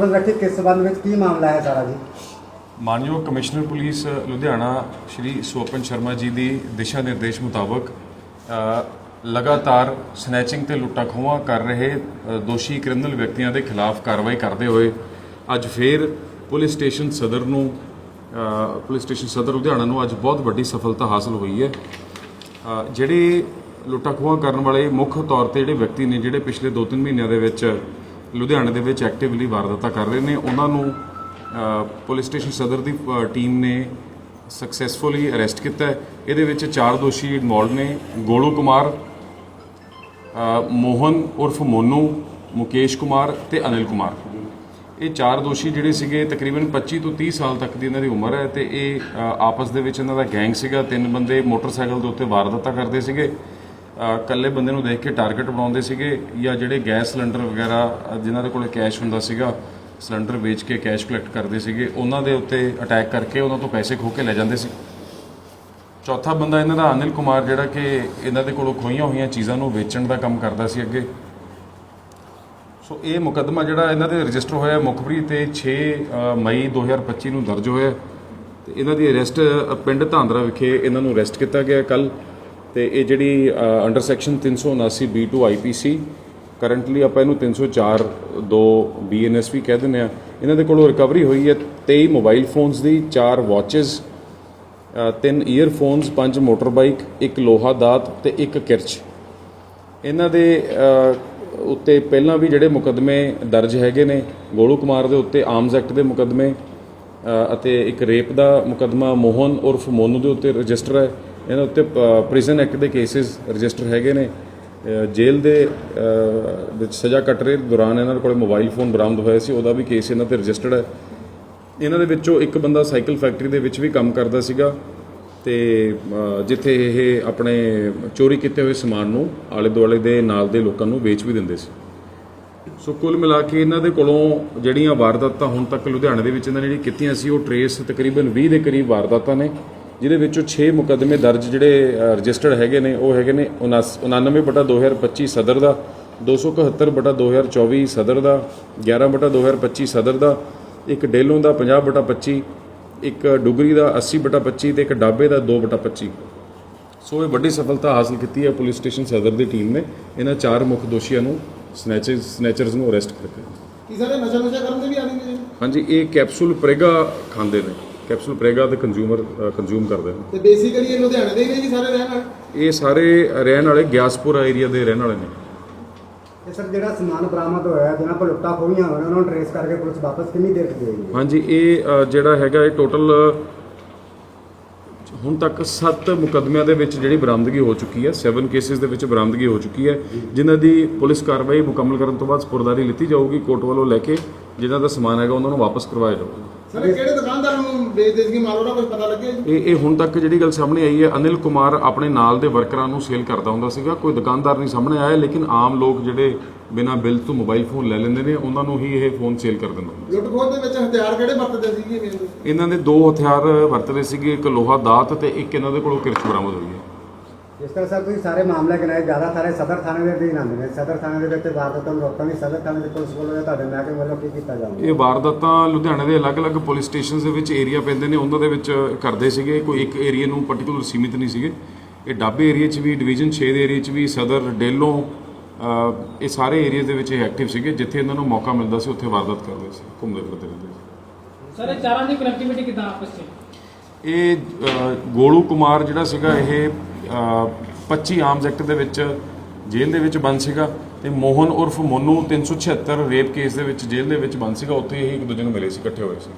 Conference ਰੱਖੀ ਕਿਸ ਸੰਬੰਧ ਵਿੱਚ ਕੀ ਮਾਮਲਾ ਹੈ ਸਾਰਾ ਜੀ? ਮਾਨਯੋਗ ਕਮਿਸ਼ਨਰ ਪੁਲਿਸ, ਲੁਧਿਆਣਾ ਸ਼੍ਰੀ ਸੋਪਨ ਸ਼ਰਮਾ ਜੀ ਦੀ ਦਿਸ਼ਾ ਨਿਰਦੇਸ਼ ਮੁਤਾਬਕ ਲਗਾਤਾਰ ਸਨੈਚਿੰਗ ਤੇ ਲੁੱਟਾਂ ਖੋਹਾਂ ਕਰ ਰਹੇ ਦੋਸ਼ੀ ਕ੍ਰਿਮੀਨਲ ਵਿਅਕਤੀਆਂ ਦੇ ਖਿਲਾਫ ਕਾਰਵਾਈ ਕਰਦੇ ਹੋਏ, ਅੱਜ ਫੇਰ ਪੁਲਿਸ ਸਟੇਸ਼ਨ ਸਦਰ ਨੂੰ ਪੁਲਿਸ ਸਟੇਸ਼ਨ ਸਦਰ ਲੁਧਿਆਣਾ ਨੂੰ ਅੱਜ ਬਹੁਤ ਵੱਡੀ ਸਫਲਤਾ ਹਾਸਲ ਹੋਈ ਹੈ। ਜਿਹੜੇ ਲੁੱਟਾਂ ਖੋਹਾਂ ਕਰਨ ਵਾਲੇ ਮੁੱਖ ਤੌਰ ਤੇ ਜਿਹੜੇ ਵਿਅਕਤੀ ਨੇ, ਜਿਹੜੇ ਪਿਛਲੇ 2-3 ਮਹੀਨਿਆਂ ਦੇ ਵਿੱਚ ਲੁਧਿਆਣੇ ਦੇ ਵਿੱਚ ਐਕਟਿਵਲੀ ਵਾਰਦਾਤਾਂ ਕਰ ਰਹੇ ਨੇ। ਉਹਨਾਂ ਨੂੰ ਪੁਲਿਸ ਸਟੇਸ਼ਨ ਸਦਰ ਦੀ ਅ, ਟੀਮ ਨੇ ਸਕਸੈਸਫੁਲੀ ਅਰੈਸਟ ਕੀਤਾ ਹੈ। ਇਹਦੇ ਵਿੱਚ ਚਾਰ ਦੋਸ਼ੀ ਇਨਵੋਲਡ ਨੇ। ਗੋਲੂ ਕੁਮਾਰ ਮੋਹਨ ਉਰਫ ਮੋਨੂ ਮੁਕੇਸ਼ ਕੁਮਾਰ ਤੇ ਅਨਿਲ ਕੁਮਾਰ। ਇਹ ਚਾਰ ਦੋਸ਼ੀ ਜਿਹੜੇ ਸੀਗੇ ਤਕਰੀਬਨ 25 ਤੋਂ 30 ਸਾਲ ਤੱਕ ਦੀ ਇਹਨਾਂ ਦੀ ਉਮਰ ਹੈ ਤੇ ਇਹ ਆਪਸ ਦੇ ਵਿੱਚ ਇਹਨਾਂ ਦਾ ਗੈਂਗ ਸੀਗਾ। ਤਿੰਨ ਬੰਦੇ ਮੋਟਰਸਾਈਕਲ ਦੇ ਉੱਤੇ ਵਾਰਦਾਤਾਂ ਕਰਦੇ ਸੀਗੇ। ਅ, ਇਕੱਲੇ ਬੰਦੇ ਨੂੰ ਦੇਖ ਕੇ ਟਾਰਗੇਟ ਬਣਾਉਂਦੇ ਸੀਗੇ ਜਾਂ ਜਿਹੜੇ ਗੈਸ ਸਿਲੰਡਰ ਵਗੈਰਾ ਜਿਨ੍ਹਾਂ ਦੇ ਕੋਲ ਕੈਸ਼ ਹੁੰਦਾ ਸੀਗਾ ਸਿਲੰਡਰ ਵੇਚ ਕੇ ਕੈਸ਼ ਕਲੈਕਟ ਕਰਦੇ ਸੀਗੇ ਉਹਨਾਂ ਦੇ ਉੱਤੇ ਅਟੈਕ ਕਰਕੇ ਉਹਨਾਂ ਤੋਂ ਪੈਸੇ ਖੋਹ ਕੇ ਲੈ ਜਾਂਦੇ ਸੀ। ਚੌਥਾ ਬੰਦਾ ਇਹਨਾਂ ਦਾ ਅਨਿਲ ਕੁਮਾਰ ਜਿਹੜਾ ਕਿ ਇਹਨਾਂ ਦੇ ਕੋਲੋਂ ਖੋਈਆਂ ਹੋਈਆਂ ਚੀਜ਼ਾਂ ਨੂੰ ਵੇਚਣ ਦਾ ਕੰਮ ਕਰਦਾ ਸੀ ਅੱਗੇ। ਸੋ ਇਹ ਮੁਕੱਦਮਾ ਜਿਹੜਾ ਇਹਨਾਂ ਦੇ ਰਜਿਸਟਰ ਹੋਇਆ ਮੁਖਬਰੀ ਤੇ 6 ਅ, ਮਈ 2025 ਨੂੰ ਦਰਜ ਹੋਇਆ। ਤੇ ਇਹਨਾਂ ਦੀ ਅਰੈਸਟ ਪਿੰਡ ਧਾਂਦਰਾ ਵਿਖੇ ਇਹਨਾਂ ਨੂੰ ਅਰੈਸਟ ਕੀਤਾ ਗਿਆ ਕੱਲ ਤੇ ਇਹ ਜਿਹੜੀ under section 379 B2 IPC currently ਆਪਾਂ ਇਹਨੂੰ 304 2 BNS ਵੀ ਕਹਿ ਦਿੰਦੇ ਆ ਇਹਨਾਂ ਦੇ ਕੋਲੋਂ ਰਿਕਵਰੀ ਹੋਈ ਹੈ 23 ਮੋਬਾਈਲ ਫੋਨਸ ਦੀ 4 ਵਾਚਸ ਤਿੰਨ ਈਅਰਫੋਨਸ ਪੰਜ ਮੋਟਰ ਬਾਈਕ ਇੱਕ ਲੋਹਾ ਦਾਤ ਤੇ ਇੱਕ ਕਿਰਚ। ਇਹਨਾਂ ਦੇ ਉੱਤੇ ਪਹਿਲਾਂ ਵੀ ਜਿਹੜੇ ਮੁਕੱਦਮੇ ਦਰਜ ਹੈਗੇ ਨੇ, ਗੋਲੂ ਕੁਮਾਰ ਦੇ ਉੱਤੇ ਆਰਮਸ ਐਕਟ ਦੇ ਮੁਕੱਦਮੇ ਅਤੇ ਇੱਕ ਰੇਪ ਦਾ ਮੁਕੱਦਮਾ ਮੋਹਨ ਉਰਫ ਮੋਨੂ ਦੇ ਉੱਤੇ ਰਜਿਸਟਰ ਹੈ। ਇਹਨਾਂ ਉੱਤੇ ਪ੍ਰਿਜ਼ਨ ਐਕਟ ਦੇ ਕੇਸਿਸ ਰਜਿਸਟਰ ਹੈਗੇ ਨੇ। ਜੇਲ੍ਹ ਦੇ ਵਿੱਚ ਸਜ਼ਾ ਕੱਟ ਰਹੇ ਦੌਰਾਨ ਇਹਨਾਂ ਕੋਲ ਮੋਬਾਈਲ ਫੋਨ ਬਰਾਮਦ ਹੋਇਆ ਸੀ। ਉਹਦਾ ਵੀ ਕੇਸ ਇਹਨਾਂ ਤੇ ਰਜਿਸਟਰਡ ਹੈ। ਇਹਨਾਂ ਦੇ ਵਿੱਚੋਂ ਇੱਕ ਬੰਦਾ ਸਾਈਕਲ ਫੈਕਟਰੀ ਦੇ ਵਿੱਚ ਵੀ ਕੰਮ ਕਰਦਾ ਸੀਗਾ ਤੇ ਜਿੱਥੇ ਇਹ ਆਪਣੇ ਚੋਰੀ ਕੀਤੇ ਹੋਏ ਸਮਾਨ ਨੂੰ ਆਲੇ ਦੁਆਲੇ ਦੇ ਨਾਲ ਦੇ ਲੋਕਾਂ ਨੂੰ ਵੇਚ ਵੀ ਦਿੰਦੇ ਸੀ। ਸੋ ਕੁੱਲ ਮਿਲਾ ਕੇ ਇਹਨਾਂ ਦੇ ਕੋਲੋਂ ਜਿਹੜੀਆਂ ਵਾਰਦਾਤਾਂ ਹੁਣ ਤੱਕ ਲੁਧਿਆਣੇ ਦੇ ਵਿੱਚ ਇਹਨਾਂ ਨੇ ਜਿਹੜੀ ਕੀਤੀਆਂ ਸੀ, ਉਹ ਟਰੇਸ ਤਕਰੀਬਨ 20 ਦੇ ਕਰੀਬ ਵਾਰਦਾਤਾਂ ਨੇ, ਜਿਹਦੇ ਵਿੱਚੋਂ 6 ਮੁਕੱਦਮੇ ਦਰਜ ਜਿਹੜੇ ਰਜਿਸਟਰਡ ਹੈਗੇ ਨੇ, ਉਹ ਹੈਗੇ ਨੇ 99 ਬਟਾ 2025 ਸਦਰ ਦਾ 271 ਬਟਾ 2024 ਸਦਰ ਦਾ 11 ਬਟਾ 2025 ਸਦਰ ਦਾ, ਇੱਕ ਡੇਲੋਂ ਦਾ 50 ਬਟਾ 25 ਇੱਕ ਡੁਗਰੀ ਦਾ 80 ਬਟਾ 25 ਤੇ ਇੱਕ ਡਾਬੇ ਦਾ 2 ਬਟਾ 25 ਸੋ ਇਹ ਵੱਡੀ ਸਫਲਤਾ ਹਾਸਲ ਕੀਤੀ ਹੈ ਪੁਲਿਸ ਸਟੇਸ਼ਨ ਸਦਰ ਦੀ ਟੀਮ ਨੇ। ਇਹਨਾਂ ਚਾਰ ਮੁੱਖ ਦੋਸ਼ੀਆਂ ਨੂੰ ਸਨੈਚਰਸ ਸਨੈਚਰਸ ਨੂੰ ਅਰੈਸਟ ਕਰਕੇ। ਕੀ ਸਾਰੇ ਨਸ਼ਾ ਨਸ਼ਾ ਕਰਨ ਦੇ ਵੀ ਆਦਮੀ ਨੇ? ਹਾਂਜੀ ਇਹ ਕੈਪਸੂਲ ਪ੍ਰੇਗਾ ਖਾਂਦੇ ਨੇ। ਕੈਪਸੂਲ ਪ੍ਰੇਗਾ ਦੇ ਕੰਜ਼ਿਊਮਰ ਕੰਜ਼ਿਊਮ ਕਰਦੇ ਨੇ। ਤੇ ਬੇਸਿਕਲੀ ਇਹ ਲੁਧਿਆਣੇ ਦੇ ਹੀ ਨੇ ਜੀ ਸਾਰੇ ਰਹਿਣ ਵਾਲੇ? ਇਹ ਸਾਰੇ ਰਹਿਣ ਵਾਲੇ ਗਿਆਸਪੁਰਾ ਏਰੀਆ ਦੇ ਰਹਿਣ ਵਾਲੇ ਨੇ। ਇਹ ਸਰ ਜਿਹੜਾ ਸਮਾਨ ਬਰਾਮਦ ਹੋਇਆ ਜਿਹਨਾਂ ਕੋਲ ਲੁੱਟਾਂ ਖੋਹੀਆਂ ਹੋਈਆਂ ਉਹਨਾਂ ਨੂੰ ਟਰੇਸ ਕਰਕੇ ਪੁਲਿਸ ਵਾਪਸ ਕਿੰਨੀ ਦੇਰ ਚ ਦੇਗੀ ਹਾਂਜੀ ਇਹ ਅ, ਜਿਹੜਾ ਹੈਗਾ ਇਹ ਟੋਟਲ ਹੁਣ ਤੱਕ 7 ਮੁਕੱਦਮਿਆਂ ਦੇ ਵਿੱਚ ਜਿਹੜੀ ਬਰਾਮਦਗੀ ਹੋ ਚੁੱਕੀ ਹੈ 7 ਕੇਸਿਸ ਦੇ ਵਿੱਚ ਬਰਾਮਦਗੀ ਹੋ ਚੁੱਕੀ ਹੈ ਜਿਨ੍ਹਾਂ ਦੀ ਪੁਲਿਸ ਕਾਰਵਾਈ ਮੁਕੰਮਲ ਕਰਨ ਤੋਂ ਬਾਅਦ ਸਪੁਰਦਾਰੀ ਲਿੱਤੀ ਜਾਊਗੀ ਕੋਰਟ ਵੱਲੋਂ ਲੈ ਕੇ ਜਿਨ੍ਹਾਂ ਦਾ ਸਮਾਨ ਹੈਗਾ ਉਹਨਾਂ ਨੂੰ ਵਾਪਸ ਕਰਵਾਇਆ ਜਾਊਗਾ। ਸਰ ਇਹ ਕਿਹੜੇ ਦੁਕਾਨਦਾਰ ਨੂੰ ਵੇਚਦੇ ਸੀ ਮਾਲ ਉਹਦਾ ਕੁਝ ਪਤਾ ਲੱਗਿਆ ਜੀ? ਇਹ ਇਹ ਹੁਣ ਤੱਕ ਜਿਹੜੀ ਗੱਲ ਸਾਹਮਣੇ ਆਈ ਹੈ ਅਨਿਲ ਕੁਮਾਰ ਆਪਣੇ ਨਾਲ ਦੇ ਵਰਕਰਾਂ ਨੂੰ ਸੇਲ ਕਰਦਾ ਹੁੰਦਾ ਸੀਗਾ ਕੋਈ ਦੁਕਾਨਦਾਰ ਨਹੀਂ ਸਾਹਮਣੇ ਆਇਆ ਲੇਕਿਨ ਆਮ ਲੋਕ ਜਿਹੜੇ ਬਿਨਾਂ ਬਿੱਲ ਤੋਂ ਮੋਬਾਈਲ ਫੋਨ ਲੈ ਲੈਂਦੇ ਨੇ ਉਹਨਾਂ ਨੂੰ ਹੀ ਇਹ ਫੋਨ ਸੇਲ ਕਰ ਦਿੰਦਾ ਲੁੱਟ ਖੋਹ ਦੇ ਵਿੱਚ ਹਥਿਆਰ ਕਿਹੜੇ ਵਰਤਦੇ ਸੀਗੇ ਮੇਨ ਇਹਨਾਂ? ਦੇ ਦੋ ਹਥਿਆਰ ਵਰਤਦੇ ਸੀਗੇ ਇੱਕ ਲੋਹਾ ਦਾਤ ਤੇ ਇੱਕ ਇਹਨਾਂ ਦੇ ਕੋਲੋਂ ਕਿਰਚ ਬਰਾਮਦ ਹੋਈ ਹੈ। ਜਿਸ ਤਰ੍ਹਾਂ ਸਰ ਤੁਸੀਂ ਸਾਰੇ ਮਾਮਲੇ ਗਿਣਾਏ ਜ਼ਿਆਦਾ ਸਾਰੇ ਸਦਰ ਥਾਣੇ ਦੇ ਅਧੀਨ ਆਉਂਦੇ ਨੇ। ਸਦਰ ਥਾਣੇ ਦੇ ਵਿੱਚ ਵਾਰਦਾਤਾਂ ਨੂੰ ਰੋਕਣ ਲਈ ਸਦਰ ਥਾਣੇ ਦੇ ਪੁਲਿਸ ਵੱਲੋਂ ਜਾਂ ਤੁਹਾਡੇ ਮਹਿਕਮੇ ਵੱਲੋਂ ਕੀ ਕੀਤਾ ਜਾਊਗਾ? ਇਹ ਵਾਰਦਾਤਾਂ ਲੁਧਿਆਣੇ ਦੇ ਅਲੱਗ-ਅਲੱਗ ਪੁਲਿਸ ਸਟੇਸ਼ਨਸ ਦੇ ਵਿੱਚ ਏਰੀਆ ਪੈਂਦੇ ਨੇ ਉਹਨਾਂ ਦੇ ਵਿੱਚ ਕਰਦੇ ਸੀਗੇ। ਕੋਈ ਇੱਕ ਏਰੀਆ ਨੂੰ ਪਾਰਟਿਕੂਲਰ ਸੀਮਿਤ ਨਹੀਂ ਸੀਗੇ। ਇਹ ਡਾਬੇ ਏਰੀਆ 'ਚ ਵੀ ਡਿਵੀਜ਼ਨ 6 ਦੇ ਏਰੀਆ 'ਚ ਵੀ ਸਦਰ ਡੇਲੋਂ ਇਹ ਸਾਰੇ ਏਰੀਆ ਦੇ ਵਿੱਚ ਇਹ ਐਕਟਿਵ ਸੀਗੇ ਜਿੱਥੇ ਇਹਨਾਂ ਨੂੰ ਮੌਕਾ ਮਿਲਦਾ ਸੀ ਉੱਥੇ ਵਾਰਦਾਤ ਕਰਦੇ ਸੀ ਘੁੰਮਦੇ ਫਿਰਦੇ ਰਹਿੰਦੇ ਸੀ। ਸਰ ਇਹ ਚਾਰਾਂ ਦੀ ਕਨੈਕਟੀਵਿਟੀ ਕਿਦਾਂ ਆਪਸ ਵਿੱਚ? ਇਹ ਗੋਲੂ ਕੁਮਾਰ ਜਿਹੜਾ ਸੀਗਾ ਇਹ ਅ, 25 ਆਰਮਸ ਐਕਟ ਦੇ ਵਿੱਚ ਜੇਲ੍ਹ ਦੇ ਵਿੱਚ ਬੰਦ ਸੀਗਾ ਤੇ ਮੋਹਨ ਉਰਫ ਮੋਨੂ 376 ਰੇਪ ਕੇਸ ਦੇ ਵਿੱਚ ਜੇਲ੍ਹ ਦੇ ਵਿੱਚ ਬੰਦ ਸੀਗਾ ਉੱਥੇ ਇਹ ਇੱਕ ਦੂਜੇ ਨੂੰ ਮਿਲੇ ਸੀ ਇਕੱਠੇ ਹੋਏ ਸੀ।